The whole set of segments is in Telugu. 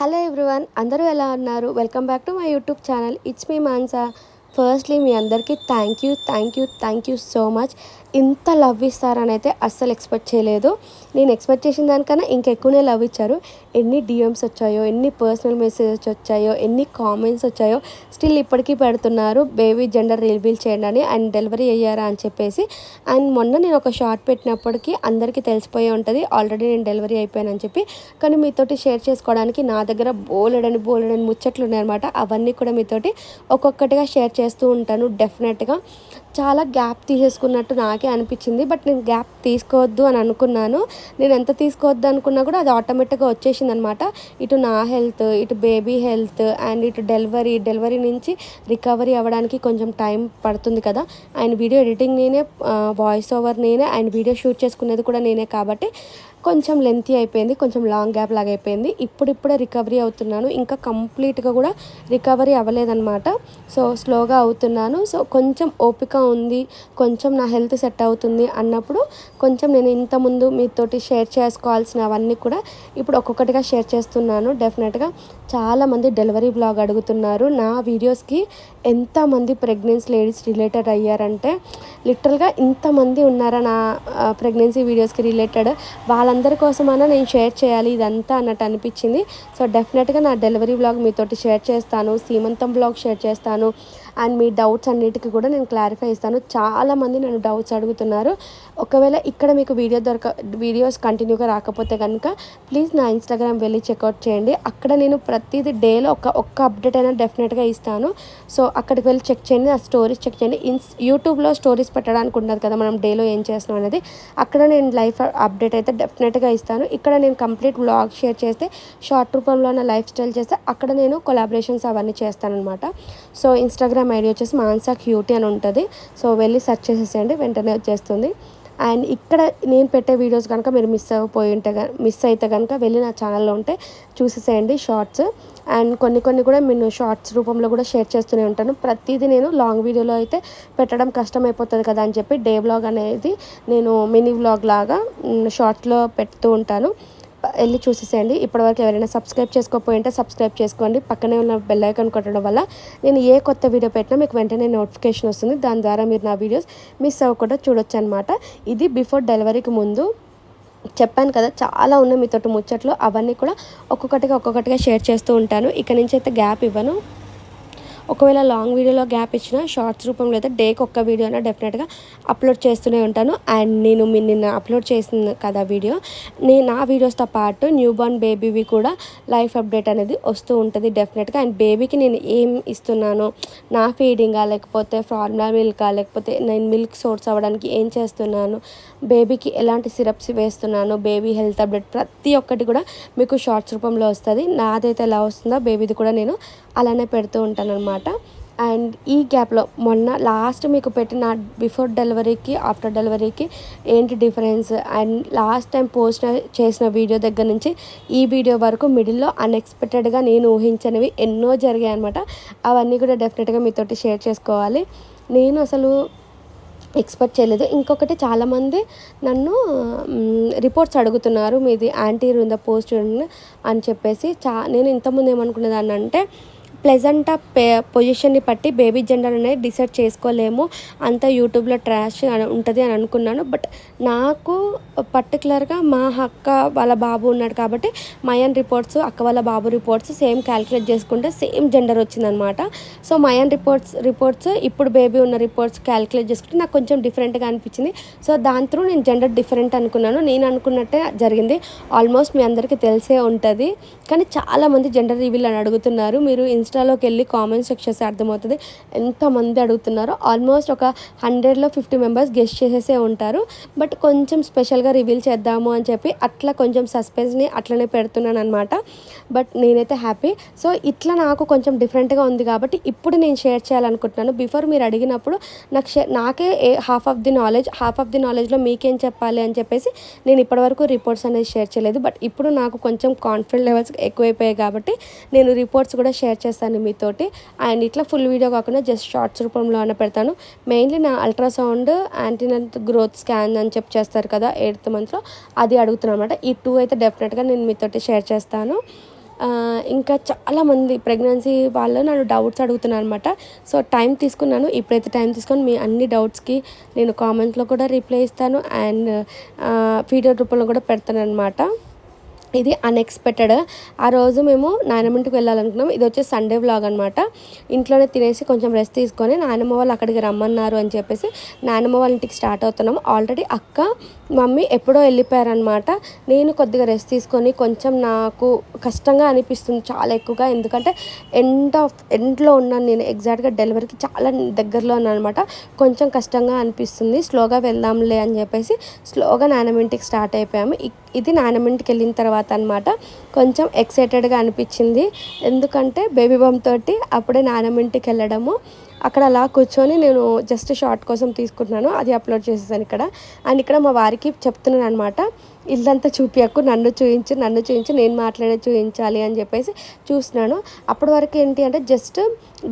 హలో ఎవ్రీవన్ అందరూ ఎలా ఉన్నారు? Welcome back to my YouTube channel. It's me Mansa. Firstly మీ అందరికీ thank you thank you thank you so much ఇంత లవ్ ఇస్తారని అయితే అస్సలు ఎక్స్పెక్ట్ చేయలేదు. నేను ఎక్స్పెక్ట్ చేసిన దానికన్నా ఇంకెక్కువనే లవ్ ఇచ్చారు. ఎన్ని డిఎమ్స్ వచ్చాయో ఎన్ని పర్సనల్ మెసేజెస్ వచ్చాయో ఎన్ని కామెంట్స్ వచ్చాయో స్టిల్ ఇప్పటికీ పెడుతున్నారు. బేబీ జెండర్ రివీల్ చేయండి అని అండ్ డెలివరీ అయ్యారా అని చెప్పేసి. అండ్ మొన్న నేను ఒక షార్ట్ పెట్టినప్పటికీ అందరికీ తెలిసిపోయి ఉంటుంది. ఆల్రెడీ నేను డెలివరీ అయిపోయానని చెప్పి. కానీ మీతోటి షేర్ చేసుకోవడానికి నా దగ్గర బోలెడని బోలెడని ముచ్చట్లు ఉన్నాయన్నమాట. అవన్నీ కూడా మీతోటి ఒక్కొక్కటిగా షేర్ చేస్తూ ఉంటాను డెఫినెట్గా చాలా గ్యాప్ తీసేసుకున్నట్టు నాకే అనిపించింది. బట్ నేను గ్యాప్ తీసుకోవద్దు అని అనుకున్నాను. నేను ఎంత తీసుకోవద్దు అనుకున్నా కూడా అది ఆటోమేటిక్గా వచ్చేసింది అనమాట ఇటు నా హెల్త్ ఇటు బేబీ హెల్త్ అండ్ ఇటు డెలివరీ డెలివరీ నుంచి రికవరీ అవ్వడానికి కొంచెం టైం పడుతుంది కదా. అండ్ వీడియో ఎడిటింగ్ నేనే వాయిస్ ఓవర్ నేనే అండ్ వీడియో షూట్ చేసుకునేది కూడా నేనే కాబట్టి కొంచెం లెంతీ అయిపోయింది. కొంచెం లాంగ్ గ్యాప్ లాగా అయిపోయింది. ఇప్పుడిప్పుడే రికవరీ అవుతున్నాను. ఇంకా కంప్లీట్గా కూడా రికవరీ అవ్వలేదన్నమాట సో స్లోగా అవుతున్నాను. సో కొంచెం ఓపిక ఉంది. కొంచెం నా హెల్త్ సెట్ అవుతుంది అన్నప్పుడు కొంచెం నేను ఇంతకుముందు మీతోటి షేర్ చేసుకోవాల్సినవన్నీ కూడా ఇప్పుడు ఒక్కొక్కటిగా షేర్ చేస్తున్నాను. డెఫినెట్గా చాలామంది డెలివరీ బ్లాగ్ అడుగుతున్నారు నా వీడియోస్కి ఎంతమంది ప్రెగ్నెన్సీ లేడీస్ రిలేటెడ్ అయ్యారంటే లిటరల్గా ఇంతమంది ఉన్నారా నా ప్రెగ్నెన్సీ వీడియోస్కి రిలేటెడ్? వాళ్ళందరి కోసమైనా నేను షేర్ చేయాలి ఇదంతా అన్నట్టు అనిపించింది. సో డెఫినెట్గా నా డెలివరీ బ్లాగ్ మీతోటి షేర్ చేస్తాను సీమంతం బ్లాగ్ షేర్ చేస్తాను అండ్ మీ డౌట్స్ అన్నిటికీ కూడా నేను క్లారిఫై ఇస్తాను చాలామంది నన్ను డౌట్స్ అడుగుతున్నారు. ఒకవేళ ఇక్కడ మీకు వీడియో దొరక వీడియోస్ కంటిన్యూగా రాకపోతే కనుక ప్లీజ్ నా ఇన్స్టాగ్రామ్ వెళ్ళి చెక్అవుట్ చేయండి. అక్కడ నేను ప్ర ప్రతిదీ డేలో ఒక ఒక్క అప్డేట్ అయినా డెఫినెట్గా ఇస్తాను. సో అక్కడికి వెళ్ళి చెక్ చేయండి ఆ స్టోరీస్ చెక్ చేయండి. ఇన్స్ యూట్యూబ్లో స్టోరీస్ పెట్టడానికి ఉండదు కదా మనం డేలో ఏం చేస్తున్నాం అనేది. అక్కడ నేను లైఫ్ అప్డేట్ అయితే డెఫినెట్గా ఇస్తాను. ఇక్కడ నేను కంప్లీట్ వ్లాగ్ షేర్ చేస్తే షార్ట్ రూపంలో నా లైఫ్ స్టైల్ చేస్తే అక్కడ నేను కొలాబరేషన్స్ అవన్నీ చేస్తానమాట సో ఇన్స్టాగ్రామ్ ఐడి వచ్చేసి మాన్సా క్యూటీ అని ఉంటుంది. సో వెళ్ళి సెర్చ్ చేసేసేయండి వెంటనే వచ్చేస్తుంది. అండ్ ఇక్కడ నేను పెట్టే వీడియోస్ కనుక మీరు మిస్ అయిపోయి ఉంటే మిస్ అయితే కనుక వెళ్ళి నా ఛానల్లో ఉంటే చూసేసేయండి షార్ట్స్. అండ్ కొన్ని కొన్ని కూడా నేను షార్ట్స్ రూపంలో కూడా షేర్ చేస్తూనే ఉంటాను. ప్రతిదీ నేను లాంగ్ వీడియోలో అయితే పెట్టడం కష్టమైపోతుంది కదా అని చెప్పి డే వ్లాగ్ అనేది నేను మినీ వ్లాగ్ లాగా షార్ట్లో పెడుతూ ఉంటాను. వెళ్ళి చూసేసేయండి. ఇప్పటివరకు ఎవరైనా సబ్స్క్రైబ్ చేసుకోకపోయి ఉంటే సబ్స్క్రైబ్ చేసుకోండి. పక్కనే ఉన్న బెల్ ఐకాన్ కొట్టడం వల్ల నేను ఏ కొత్త వీడియో పెట్టినా మీకు వెంటనే నోటిఫికేషన్ వస్తుంది. దాని ద్వారా మీరు నా వీడియోస్ మిస్ అవ్వకుండా చూడొచ్చు అనమాట ఇది బిఫోర్ డెలివరీకి ముందు చెప్పాను కదా చాలా ఉన్నాయి మీతోటి ముచ్చట్లు. అవన్నీ కూడా ఒక్కొక్కటిగా ఒక్కొక్కటిగా షేర్ చేస్తూ ఉంటాను. ఇక నుంచి అయితే గ్యాప్ ఇవ్వను. ఒకవేళ లాంగ్ వీడియోలో గ్యాప్ ఇచ్చిన షార్ట్స్ రూపంలో అయితే డేకి ఒక్క వీడియోన డెఫినెట్గా అప్లోడ్ చేస్తూనే ఉంటాను. అండ్ నేను నిన్న అప్లోడ్ చేసిన కదా వీడియో నేను నా వీడియోస్తో పాటు న్యూ బార్న్ బేబీవి కూడా లైఫ్ అప్డేట్ అనేది వస్తూ ఉంటుంది డెఫినెట్గా. అండ్ బేబీకి నేను ఏం ఇస్తున్నాను నా ఫీడింగా లేకపోతే ఫార్ములా మిల్కా లేకపోతే నేను మిల్క్ సోర్స్ అవ్వడానికి ఏం చేస్తున్నాను బేబీకి ఎలాంటి సిరప్స్ వేస్తున్నాను బేబీ హెల్త్ అప్డేట్ ప్రతి ఒక్కటి కూడా మీకు షార్ట్స్ రూపంలో వస్తుంది. నాదైతే ఎలా వస్తుందో బేబీది కూడా నేను అలానే పెడుతూ ఉంటాను అనమాట అండ్ ఈ గ్యాప్లో మొన్న లాస్ట్ మీకు పెట్టిన బిఫోర్ డెలివరీకి ఆఫ్టర్ డెలివరీకి ఏంటి difference? And last time post చేసిన వీడియో దగ్గర నుంచి ఈ వీడియో వరకు మిడిల్లో అన్ఎక్స్పెక్టెడ్గా నేను ఊహించనివి ఎన్నో జరిగాయి అనమాట. అవన్నీ కూడా డెఫినెట్గా మీతోటి షేర్ చేసుకోవాలి. నేను అసలు ఎక్స్పెక్ట్ చేయలేదు. ఇంకొకటి చాలామంది నన్ను రిపోర్ట్స్ అడుగుతున్నారు. మీది యాంటీ ఉందా పోస్ట్ అని చెప్పేసి. చా నేను ఇంతకుముందు ఏమనుకునేదాన్ని అంటే ప్లెజెంట్ పే పొజిషన్ని బట్టి బేబీ జెండర్ అనేది డిసైడ్ చేసుకోలేము. అంత యూట్యూబ్లో ట్రాష్ ఉంటుంది అని అనుకున్నాను. బట్ నాకు పర్టికులర్గా మా అక్క వాళ్ళ బాబు ఉన్నాడు కాబట్టి మయన్ రిపోర్ట్స్ అక్క వాళ్ళ బాబు రిపోర్ట్స్ సేమ్ క్యాలిక్యులేట్ చేసుకుంటే సేమ్ జెండర్ వచ్చిందనమాట. సో మయన్ రిపోర్ట్స్ రిపోర్ట్స్ ఇప్పుడు బేబీ ఉన్న రిపోర్ట్స్ క్యాలిక్యులేట్ చేసుకుంటే నాకు కొంచెం డిఫరెంట్గా అనిపించింది. సో దాని త్రూ నేను జెండర్ డిఫరెంట్ అనుకున్నాను. నేను అనుకున్నట్టే జరిగింది. ఆల్మోస్ట్ మీ అందరికీ తెలిసే ఉంటుంది. కానీ చాలామంది జెండర్ రివీల్ అని అడుగుతున్నారు. మీరు ఇన్స్టాలోకి వెళ్ళి కామెంట్స్ చెక్ చేస్తే అర్థమవుతుంది. ఎంతమంది అడుగుతున్నారో. ఆల్మోస్ట్ ఒక హండ్రెడ్లో ఫిఫ్టీ మెంబర్స్ గెస్ట్ చేసేసే ఉంటారు. బట్ కొంచెం స్పెషల్గా రివీల్ చేద్దాము అని చెప్పి అట్లా కొంచెం సస్పెన్స్ని అట్లనే పెడుతున్నాను అనమాట బట్ నేనైతే హ్యాపీ. సో ఇట్లా నాకు కొంచెం డిఫరెంట్గా ఉంది కాబట్టి ఇప్పుడు నేను షేర్ చేయాలనుకుంటున్నాను. బిఫోర్ మీరు అడిగినప్పుడు నాకు షే నాకే half of the knowledge half of the నాలెడ్జ్లో మీకేం చెప్పాలి అని చెప్పేసి నేను ఇప్పటివరకు రిపోర్ట్స్ అనేది షేర్ చేయలేదు. బట్ ఇప్పుడు నాకు కొంచెం కాన్ఫిడెంట్ లెవెల్స్ ఎక్కువైపోయాయి కాబట్టి నేను రిపోర్ట్స్ కూడా షేర్ చేస్తాను. మీతోటి. అండ్ ఇట్లా ఫుల్ వీడియో కాకుండా జస్ట్ షార్ట్స్ రూపంలో అన్న పెడతాను. మెయిన్లీ నా అల్ట్రాసౌండ్ యాంటీనల్ గ్రోత్ స్కాన్ అని చెప్పి చేస్తారు కదా ఎయిత్ మంత్లో అది అడుగుతున్నాను అనమాట ఈ టూ అయితే డెఫినెట్గా నేను మీతోటి షేర్ చేస్తాను. ఇంకా చాలామంది ప్రెగ్నెన్సీ వాళ్ళు నన్ను డౌట్స్ అడుగుతున్నాను అనమాట సో టైం తీసుకున్నాను. ఇప్పుడైతే టైం తీసుకొని మీ అన్ని డౌట్స్కి నేను కామెంట్లో కూడా రిప్లై ఇస్తాను. అండ్ వీడియో రూపంలో కూడా పెడతాను అనమాట ఇది అన్ఎక్స్పెక్టెడ్ ఆ రోజు మేము నాయనమ్మ వెళ్ళాలనుకున్నాం. ఇది వచ్చి సండే బ్లాగ్ అనమాట ఇంట్లోనే తినేసి కొంచెం రెస్ట్ తీసుకొని నాయనమ్మ వాళ్ళు అక్కడికి రమ్మన్నారు అని చెప్పేసి నాయనమ్మ వాళ్ళ ఇంటికి స్టార్ట్ అవుతున్నాం. ఆల్రెడీ అక్క మమ్మీ ఎప్పుడో వెళ్ళిపోయారనమాట నేను కొద్దిగా రెస్ట్ తీసుకొని కొంచెం నాకు కష్టంగా అనిపిస్తుంది చాలా ఎక్కువగా. ఎందుకంటే ఎండ్ ఆఫ్ ఎండ్లో ఉన్నాను నేను. ఎగ్జాక్ట్గా డెలివరీకి చాలా దగ్గరలో ఉన్నాను అనమాట కొంచెం కష్టంగా అనిపిస్తుంది. స్లోగా వెళ్దాంలే అని చెప్పేసి స్లోగా నాయనమ్మ ఇంటికి స్టార్ట్ అయిపోయాము. ఇది నానమింటికి వెళ్ళిన తర్వాత అనమాట కొంచెం ఎక్సైటెడ్గా అనిపించింది. ఎందుకంటే బేబీ బమ్ తోటి అప్పుడే నానమింటికి వెళ్ళడము. అక్కడ అలా కూర్చొని నేను జస్ట్ షార్ట్ కోసం తీసుకుంటున్నాను. అది అప్లోడ్ చేసేసాను ఇక్కడ. అండ్ ఇక్కడ మా వారికి చెప్తున్నాను అనమాట ఇల్లంతా చూపించకు నన్ను చూపించి నన్ను చూపించి నేను మాట్లాడే చూపించాలి అని చెప్పేసి చూసినాను అప్పటి వరకు ఏంటి అంటే జస్ట్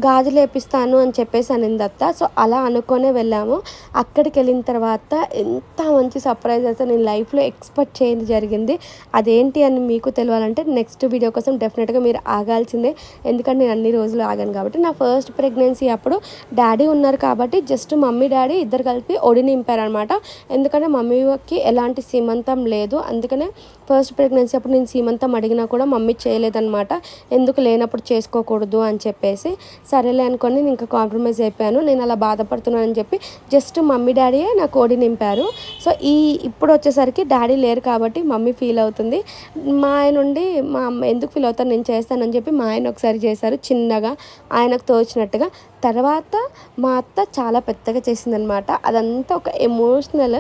గాజులు వేపిస్తాను అని చెప్పేసి అనింది అత్త. సో అలా అనుకునే వెళ్ళాము. అక్కడికి వెళ్ళిన తర్వాత ఎంత మంచి సర్ప్రైజ్ అయితే నేను లైఫ్లో ఎక్స్పెక్ట్ చేయండి జరిగింది. అదేంటి అని మీకు తెలియాలంటే నెక్స్ట్ వీడియో కోసం డెఫినెట్గా మీరు ఆగాల్సిందే. ఎందుకంటే నేను అన్ని రోజులు ఆగాను కాబట్టి. నా ఫస్ట్ ప్రెగ్నెన్సీ అప్పుడు డాడీ ఉన్నారు కాబట్టి జస్ట్ మమ్మీ డాడీ ఇద్దరు కలిపి ఒడి నింపారనమాట ఎందుకంటే మమ్మీకి ఎలాంటి సీమంతం లేదు లేదు. అందుకనే ఫస్ట్ ప్రెగ్నెన్సీ అప్పుడు నేను సీమంతం అడిగినా కూడా మమ్మీ చేయలేదన్నమాట. ఎందుకు లేనప్పుడు చేసుకోకూడదు అని చెప్పేసి సరేలే అనుకొని నేను ఇంకా కాంప్రమైజ్ అయిపోయాను. నేను అలా బాధపడుతున్నానని చెప్పి జస్ట్ మమ్మీ డాడీయే నా కోడి నింపారు. సో ఈ ఇప్పుడు వచ్చేసరికి డాడీ లేరు కాబట్టి మమ్మీ ఫీల్ అవుతుంది. మా ఆయన నుండి మా అమ్మ ఎందుకు ఫీల్ అవుతాను నేను చేస్తానని చెప్పి మా ఆయన ఒకసారి చేశారు చిన్నగా. ఆయనకు తోచినట్టుగా. తర్వాత మా అత్త చాలా పెద్దగా చేసిందనమాట అదంతా ఒక ఎమోషనల్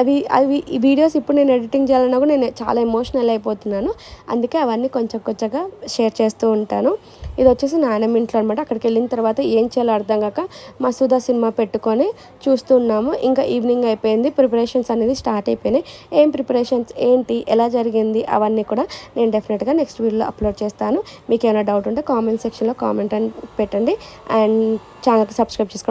అవి అవి ఈ వీడియోస్ ఇప్పుడు నేను ఎడిటింగ్ చేయాలన్నా కూడా నేను చాలా ఎమోషనల్ అయిపోతున్నాను. అందుకే అవన్నీ కొంచెం కొంచెంగా షేర్ చేస్తూ ఉంటాను. ఇది వచ్చేసి నానమ్మ ఇంట్లో అనమాట అక్కడికి వెళ్ళిన తర్వాత ఏం చేయాలో అర్థం కాక మసూదా సినిమా పెట్టుకొని చూస్తున్నాము. ఇంకా ఈవినింగ్ అయిపోయింది. ప్రిపరేషన్స్ అనేది స్టార్ట్ అయిపోయినాయి. ఏం ప్రిపరేషన్స్ ఏంటి ఎలా జరిగింది అవన్నీ కూడా నేను డెఫినెట్గా నెక్స్ట్ వీడియోలో అప్లోడ్ చేస్తాను. మీకు ఏమైనా డౌట్ ఉంటే కామెంట్ సెక్షన్లో కామెంట్ అని పెట్టండి. అండ్ ఛానల్కి సబ్స్క్రైబ్ చేసుకోండి.